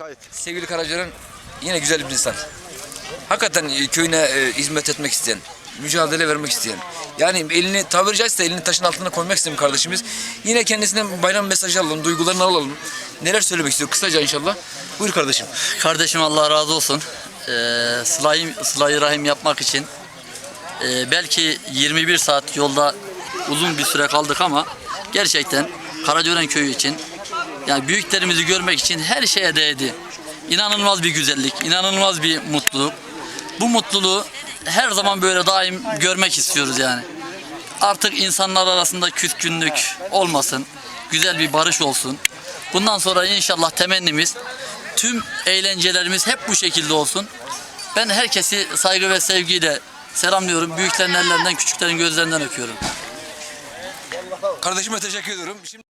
Kayıt. Sevgili Karaca'nın yine güzel bir insan. Hakikaten e, köyüne e, hizmet etmek isteyen, mücadele vermek isteyen. Yani elini tabiri caizse elini taşın altına koymak isteyen kardeşimiz. Yine kendisinden bayram mesajı alalım, duygularını alalım. Neler söylemek istiyor kısaca inşallah. Buyur kardeşim. Kardeşim Allah razı olsun. Ee, sılayı, sılayı rahim yapmak için e, belki 21 saat yolda uzun bir süre kaldık ama gerçekten Karacören köyü için yani büyüklerimizi görmek için her şeye değdi. İnanılmaz bir güzellik, inanılmaz bir mutluluk. Bu mutluluğu her zaman böyle daim görmek istiyoruz yani. Artık insanlar arasında küskünlük olmasın. Güzel bir barış olsun. Bundan sonra inşallah temennimiz tüm eğlencelerimiz hep bu şekilde olsun. Ben herkesi saygı ve sevgiyle selamlıyorum. Büyüklerin ellerinden, küçüklerin gözlerinden öpüyorum. Kardeşime teşekkür ediyorum. Şimdi